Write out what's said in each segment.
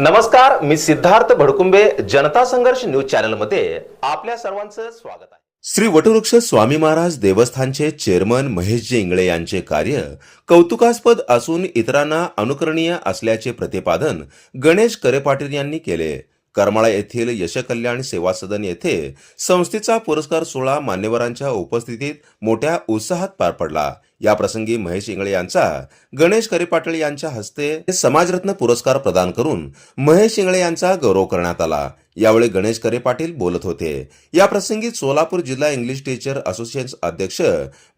नमस्कार मी सिद्धार्थ भडकुंबे जनता संघर्ष न्यूज चॅनलमध्ये आपल्या सर्वांचं स्वागत आहे. श्री वटवृक्ष स्वामी महाराज देवस्थानचे चेअरमन महेशजी इंगळे यांचे कार्य कौतुकास्पद असून इतरांना अनुकरणीय असल्याचे प्रतिपादन गणेश करे पाटील यांनी केले. करमाळा येथील यशकल्याण सेवा सदन येथे संस्थेचा पुरस्कार सोहळा मान्यवरांच्या उपस्थितीत मोठ्या उत्साहात पार पडला. या प्रसंगी महेश इंगळे यांचा गणेश करे पाटील यांच्या हस्ते समाजरत्न पुरस्कार प्रदान करून महेश इंगळे यांचा गौरव करण्यात आला. यावेळी गणेश करे पाटील बोलत होते. या प्रसंगी सोलापूर जिल्हा इंग्लिश टीचर असोसिएशन अध्यक्ष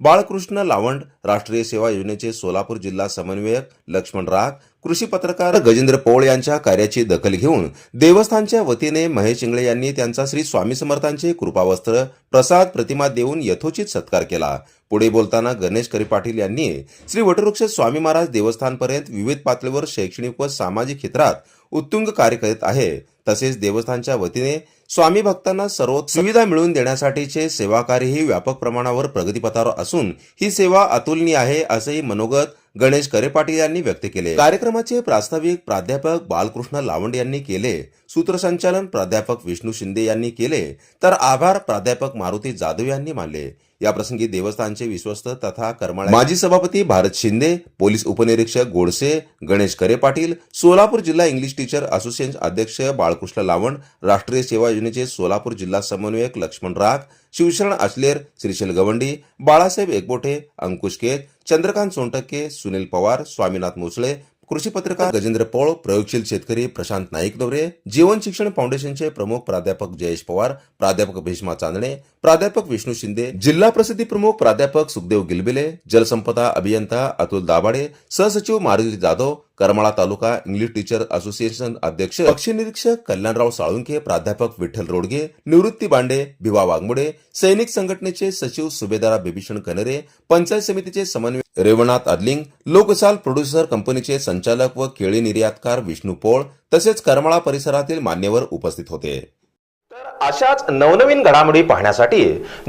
बाळकृष्ण लावंड राष्ट्रीय सेवा योजनेचे सोलापूर जिल्हा समन्वयक लक्ष्मण राग कृषी पत्रकार गजेंद्र पौळ यांच्या कार्याची दखल घेऊन देवस्थानच्या वतीने महेश इंगळे यांनी त्यांचा श्री स्वामी समर्थांचे कृपावस्त्र प्रसाद प्रतिमा देऊन यथोचित सत्कार केला. पुढे बोलताना गणेश करी पाटील यांनी श्री वटवृक्ष स्वामी महाराज देवस्थानपर्यंत विविध पातळीवर शैक्षणिक व सामाजिक क्षेत्रात उत्तुंग कार्य करीत आहे. तसेच देवस्थानच्या वतीने स्वामी भक्तांना सर्व सुविधा मिळवून देण्यासाठीचे सेवा कार्यही व्यापक प्रमाणावर प्रगतीपथावर असून ही सेवा अतुलनीय आहे असेही मनोगत गणेश करे पाटील यांनी व्यक्त केले. कार्यक्रमाचे प्रास्ताविक प्राध्यापक बालकृष्ण लावंड यांनी केले. सूत्रसंचालन प्राध्यापक विष्णू शिंदे यांनी केले. तर आभार प्राध्यापक मारुती जाधव यांनी मानले. या प्रसंगी देवस्थानचे विश्वस्त तथा करमाळा माजी सभापती भारत शिंदे पोलीस उपनिरीक्षक गोडसे गणेश करे पाटील सोलापूर जिल्हा इंग्लिश टीचर असोसिएशन अध्यक्ष बाळकृष्ण लावण राष्ट्रीय सेवा योजनेचे सोलापूर जिल्हा समन्वयक लक्ष्मण राग शिवशरण अचलेर श्रीशैल गवंडी बाळासाहेब एकबोटे अंकुश केत चंद्रकांत सोनटक्के सुनील पवार स्वामीनाथ मुसळे कृषी पत्रकार गजेंद्र पौळ प्रयोगशील शेतकरी प्रशांत नाईक नवरे जीवन शिक्षण फाउंडेशनचे प्रमुख प्राध्यापक जयेश पवार प्राध्यापक भीष्मा चांदणे प्राध्यापक विष्णू शिंदे जिल्हा प्रसिद्धी प्रमुख प्राध्यापक सुखदेव गिलबिले जलसंपदा अभियंता अतुल दाभाडे सहसचिव Maruti Jadhav Karmala taluka English teacher association अध्यक्ष पक्षी निरीक्षक कल्याणराव साळुंखे प्राध्यापक विठ्ठल रोडगे निवृत्ती बांडे भिवा वाघमोडे सैनिक संघटनेचे सचिव सुभेदारा बिभीषण कनरे पंचायत समितीचे समन्वय रेवनाथ अदलिंग लोकसाल प्रोड्युसर कंपनीचे संचालक व केळी निर्यातकार विष्णू पोळ तसेच करमाळा परिसरातील मान्यवर उपस्थित होते. तर अशाच नवनवीन घडामोडी पाहण्यासाठी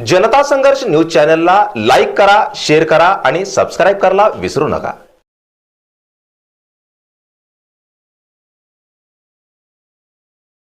जनता संघर्ष न्यूज चॅनलला लाईक करा शेअर करा आणि सबस्क्राईब करायला विसरू नका.